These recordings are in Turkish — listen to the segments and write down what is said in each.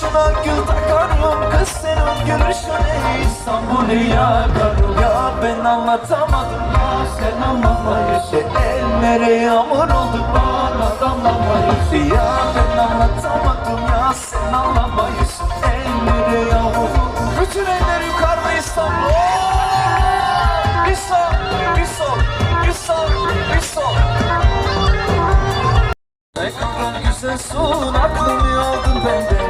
Saçına gül takarım Kız senin gülüşüne İstanbul'u yakarım Ya ben anlatamadım ya sen anlamayışın Ellere yağmur oldu bana damlamayışın Ya ben anlatamadım ya sen anlamayışın Ellere yağmur Bütün eller yukarıda İstanbul. Sol, bir sol ne kadar güzelsin aklımı aldın benden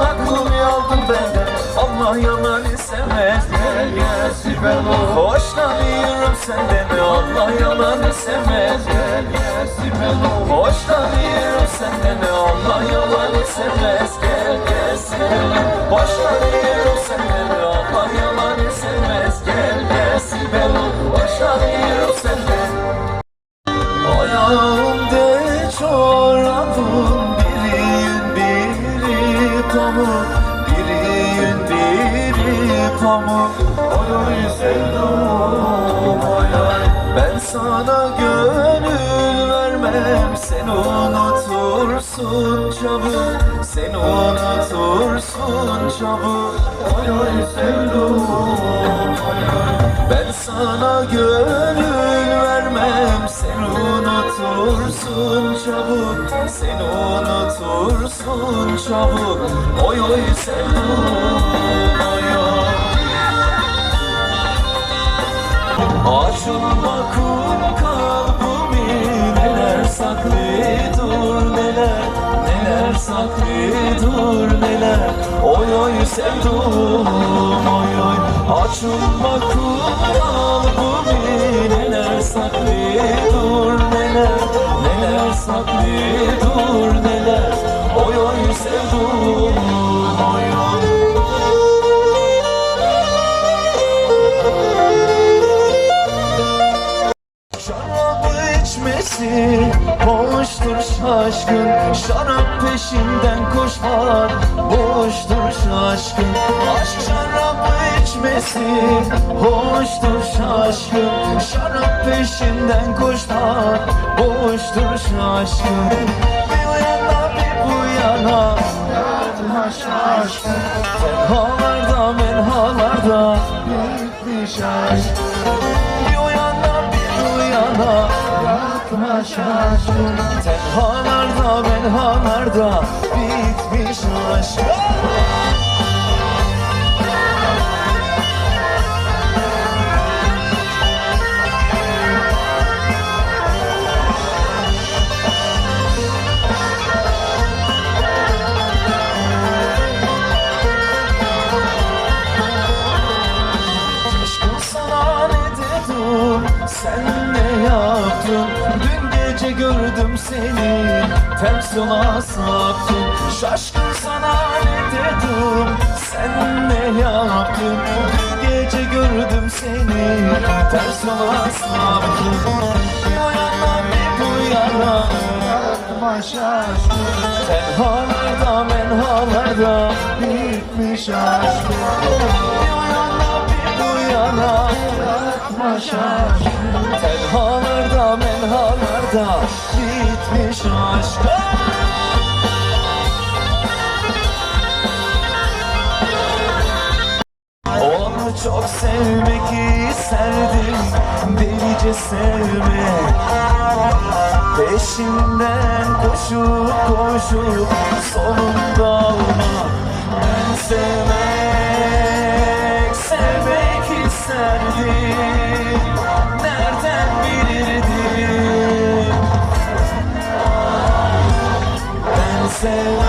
aklımı aldın benden Allah yalanı sevmez gel gel Sibel ol. Hoşlanıyorum senden Allah yalanı sevmez gel gel Sibel ol. Hoşlanıyorum senden Allah sevmez gel gel Sibel ol. Hoşlanıyorum senden Allah yalanı unutursun çabuk Sen unutursun çabuk. Oy oy sevdum Ben sana gönül vermem Sen unutursun çabuk. Sen unutursun çabuk. Oy oy sevdum oy oy Neler saklı dur neler? Oy oy sevdum oy oy. Açılma kum kalbimi Neler? Saklı dur neler? Neler? Saklı dur neler peşinden koşmak boştur şaşkın Aşk şarabı içmesi hoştur şaşkın Şarap peşinden koşmak boştur şaşkın Bir o yana bir bu yana Yatıma şaşkın Tenhalarda menhalarda Gitmiş aşk bir o yana bir bu yana Şaşkın Tenhalarda menhalarda Bitmiş aşk yola saptın Şaşkın sana ne dedim? Sen ne yaptın? Gece gördüm seni. Ters yola saptın Bir yana bir bu yana. Yapma şaşkın Tenhalarda menhalarda Bitmiş aşkım Bir şaşkın Tenhalarda menhalarda Bitmiş aşkım Onu çok sevmek isterdim Delice sevmek. Peşinden koşup koşup sonunda Ben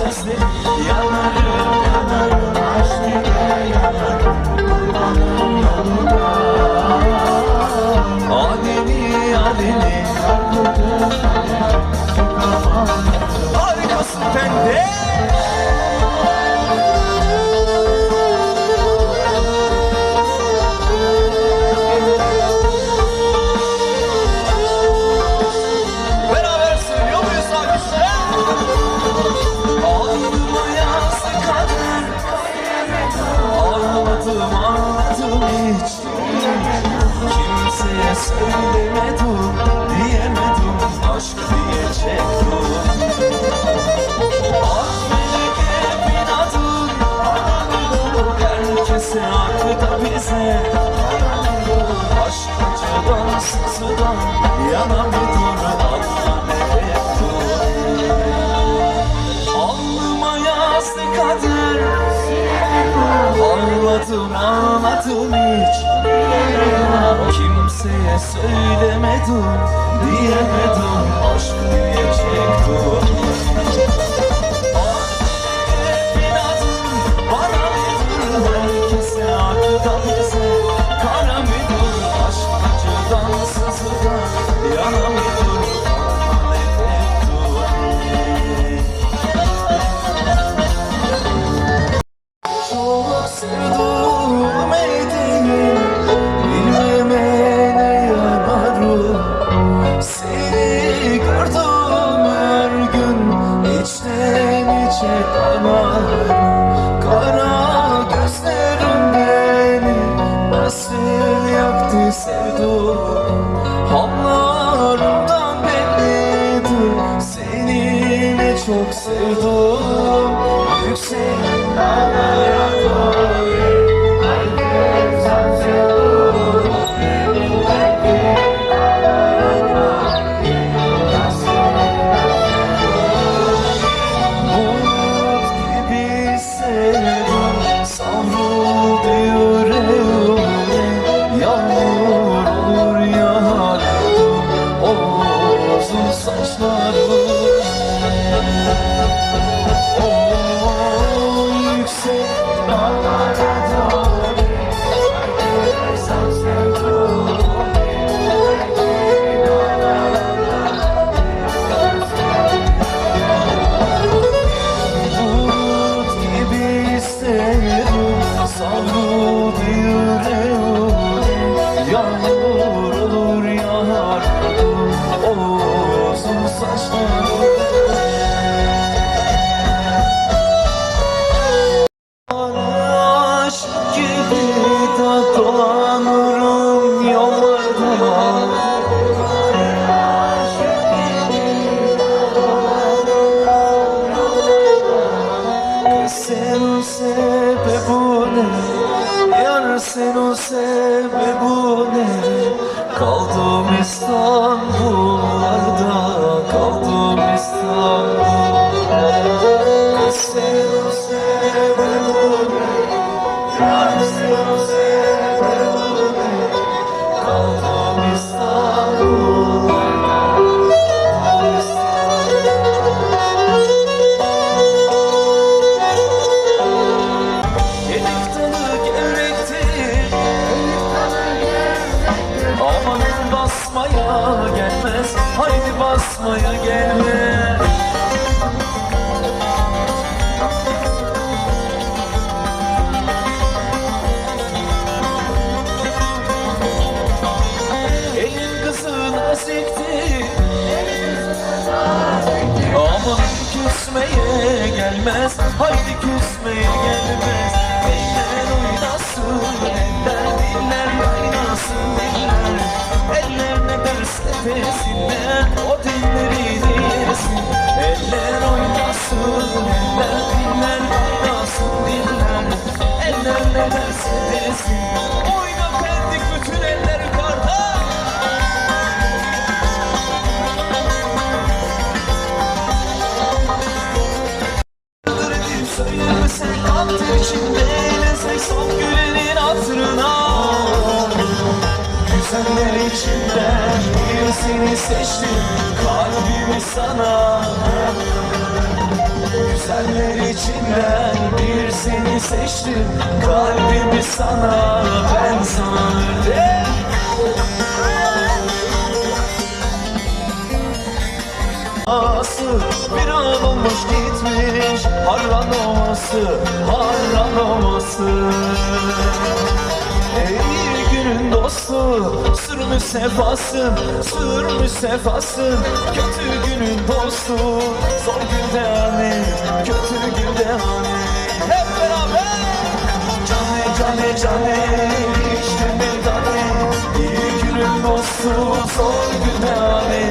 sesleri Yanarım yanarım aşk ile yanarım Kurbanım yoluna pembe söylemedim Diyemedim aşk diyecektim Affedip inadın Herkese akıda bize. Aşk acıdan sızıdan Yana bir dur Allah melektur Alnıma yazdı kader Ağladım ağladım hiç Kimseye söylemedim Diyemedim aşk diyecektim bana çok sevdim. Yüksek dağlara Yar sen o sebebu ne? Kaldım İstanbul'larda gelmez. Haydi küsmeye gelmez. Eller oynasın Eller diller oynasın diller Eller. Ne derse desinler O dilleri diyesin Eller oynasın Eller diller oynasın diller Eller ne derse desin Oyna içinden bir seni seçtim Kalbimi sana. Güzeller içinden bir seni seçtim Kalbimi sana. Ben sana Ağası bir an olmuş gitmiş Harran olması, harran olması sefasın Sürmüş sefasın, kötü günün dostu Zor günde hani, kötü günde hani. Hep beraber. Cane cane cane, işte meydane İyi günün dostu zor günde hani